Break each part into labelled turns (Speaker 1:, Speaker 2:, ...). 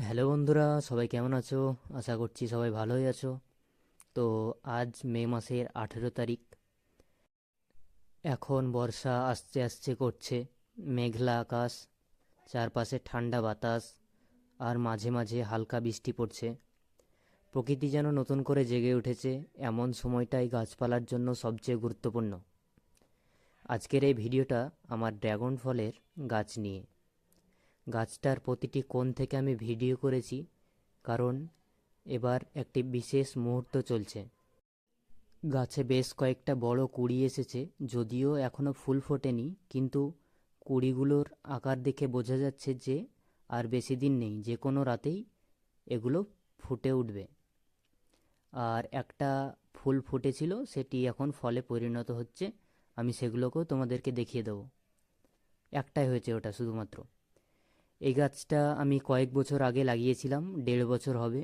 Speaker 1: Hello বন্ধুরা, সবাই কেমন আছো? আশা করছি সবাই ভালোই আছো। তো আজ মে মাসের আঠেরো তারিখ। এখন বর্ষা আসতে আসতে করছে, মেঘলা আকাশ, চারপাশে ঠান্ডা বাতাস আর মাঝে মাঝে হালকা বৃষ্টি পড়ছে। প্রকৃতি যেন নতুন করে জেগে উঠেছে, এমন সময়টাই গাছপালার জন্য সবচেয়ে গুরুত্বপূর্ণ। আজকের এই ভিডিওটা আমার ড্রাগন ফলের গাছ নিয়ে। গাছটার প্রতিটি কোণ থেকে আমি ভিডিও করেছি, কারণ এবার একটি বিশেষ মুহূর্ত চলছে। গাছে বেশ কয়েকটা বড় কুড়ি এসেছে, যদিও এখনও ফুল ফোটেনি, কিন্তু কুড়িগুলোর আকার দেখে বোঝা যাচ্ছে যে আর বেশি দিন নেই, যে কোনো রাতেই এগুলো ফুটে উঠবে। আর একটা ফুল ফুটেছিল, সেটি এখন ফলে পরিণত হচ্ছে, আমি সেগুলোকেও তোমাদেরকে দেখিয়ে দেবো। একটাই হয়েছে ওটা, শুধুমাত্র। এই গাছটা আমি কয়েক বছর আগে লাগিয়েছিলাম, দেড় বছর হবে।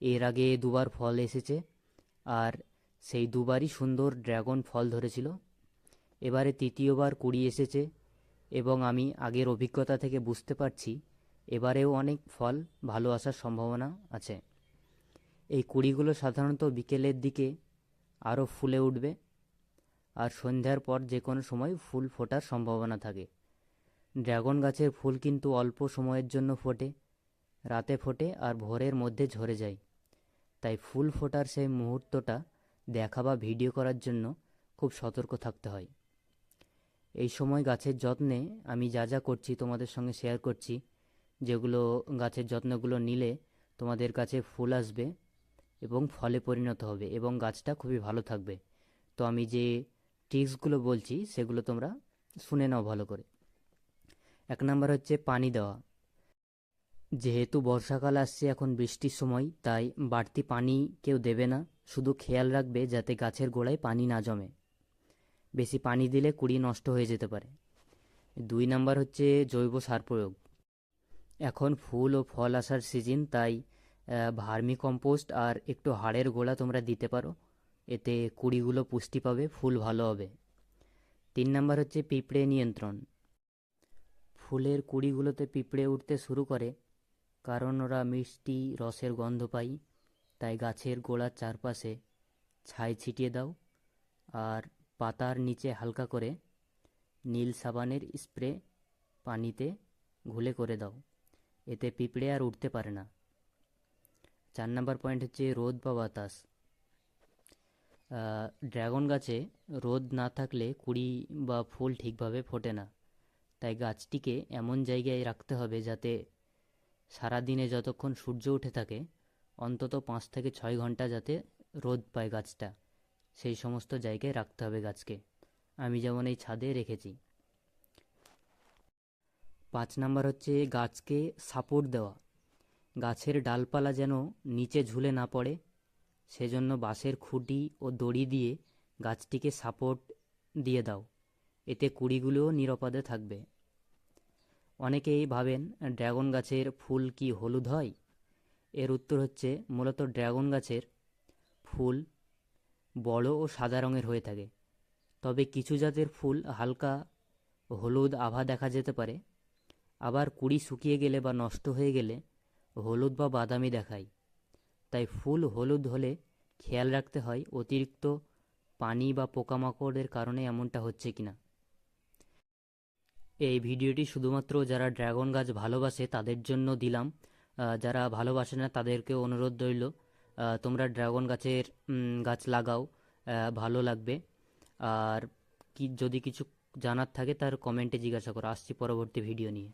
Speaker 1: এর আগে দুবার ফল এসেছে আর সেই দুবারই সুন্দর ড্রাগন ফল ধরেছিল। এবারে তৃতীয়বার কুড়ি এসেছে এবং আমি আগের অভিজ্ঞতা থেকে বুঝতে পারছি এবারেও অনেক ফল ভালো আসার সম্ভাবনা আছে। এই কুড়িগুলো সাধারণত বিকেলের দিকে আরও ফুলে উঠবে আর সন্ধ্যার পর যে কোনো সময় ফুল ফোটার সম্ভাবনা থাকে। ড্রাগন গাছের ফুল কিন্তু অল্প সময়ের জন্য ফোটে, রাতে ফোটে আর ভোরের মধ্যে ঝরে যায়। তাই ফুল ফোটার সেই মুহূর্তটা দেখা বা ভিডিও করার জন্য খুব সতর্ক থাকতে হয়। এই সময় গাছের যত্নে আমি যা যা করছি তোমাদের সঙ্গে শেয়ার করছি, যেগুলো গাছের যত্নগুলো নিলে তোমাদের কাছে ফুল আসবে এবং ফলে পরিণত হবে এবং গাছটা খুবই ভালো থাকবে। তো আমি যে টিপসগুলো বলছি সেগুলো তোমরা শুনে নাও ভালো করে। এক নাম্বার হচ্ছে পানি দেওয়া। যেহেতু বর্ষাকাল আসছে, এখন বৃষ্টির সময়, তাই বাড়তি পানি কেউ দেবে না। শুধু খেয়াল রাখবে যাতে গাছের গোড়ায় পানি না জমে। বেশি পানি দিলে কুড়ি নষ্ট হয়ে যেতে পারে। দুই নাম্বার হচ্ছে জৈব সার প্রয়োগ। এখন ফুল ও ফল আসার সিজন, তাই ভার্মি কম্পোস্ট আর একটু হাড়ের গোড়া তোমরা দিতে পারো। এতে কুড়িগুলো পুষ্টি পাবে, ফুল ভালো হবে। তিন নাম্বার হচ্ছে পিঁপড়ে নিয়ন্ত্রণ। ফুলের কুড়িগুলোতে পিঁপড়ে উঠতে শুরু করে, কারণ ওরা মিষ্টি রসের গন্ধ পায়। তাই গাছের গোড়ার চারপাশে ছাই ছিটিয়ে দাও আর পাতার নিচে হালকা করে নীল সাবানের স্প্রে পানিতে ঘুলে করে দাও। এতে পিঁপড়ে আর উঠতে পারে না। চার নাম্বার পয়েন্ট হচ্ছে রোদ বা বাতাস। ড্রাগন গাছে রোদ না থাকলে কুড়ি বা ফুল ঠিকভাবে ফোটে না। তাই গাছটিকে এমন জায়গায় রাখতে হবে যাতে সারাদিনে যতক্ষণ সূর্য উঠে থাকে, অন্তত পাঁচ থেকে ছয় ঘণ্টা যাতে রোদ পায় গাছটা। সেই সমস্ত জায়গায় রাখতে হবে গাছকে। আমি যেমন এই ছাদে রেখেছি। পাঁচ নাম্বার হচ্ছে গাছকে সাপোর্ট দেওয়া। গাছের ডালপালা যেন নিচে ঝুলে না পড়ে, সেজন্য বাঁশের খুঁটি ও দড়ি দিয়ে গাছটিকে সাপোর্ট দিয়ে দাও। এতে কুড়িগুলোও নিরাপদে থাকবে। অনেকেই ভাবেন, ড্রাগন গাছের ফুল কি হলুদ হয়? এর উত্তর হচ্ছে, মূলত ড্রাগন গাছের ফুল বড় ও সাদা রঙের হয়ে থাকে। তবে কিছু জাতের ফুল হালকা হলুদ আভা দেখা যেতে পারে। আবার কুড়ি শুকিয়ে গেলে বা নষ্ট হয়ে গেলে হলুদ বা বাদামি দেখায়। তাই ফুল হলুদ হলে খেয়াল রাখতে হয়, অতিরিক্ত পানি বা পোকামাকড়ের কারণে এমনটা হচ্ছে কিনা। এই ভিডিওটি শুধুমাত্র যারা ড্রাগন গাছ ভালোবাসে তাদের জন্য দিলাম। যারা ভালোবাসে না তাদেরকে অনুরোধ রইল তোমরা ড্রাগন গাছের গাছ লাগাও ভালো লাগবে। আর কি, যদি কিছু জানার থাকে তার কমেন্টে জিজ্ঞাসা করো। আসছি পরবর্তী ভিডিও নিয়ে।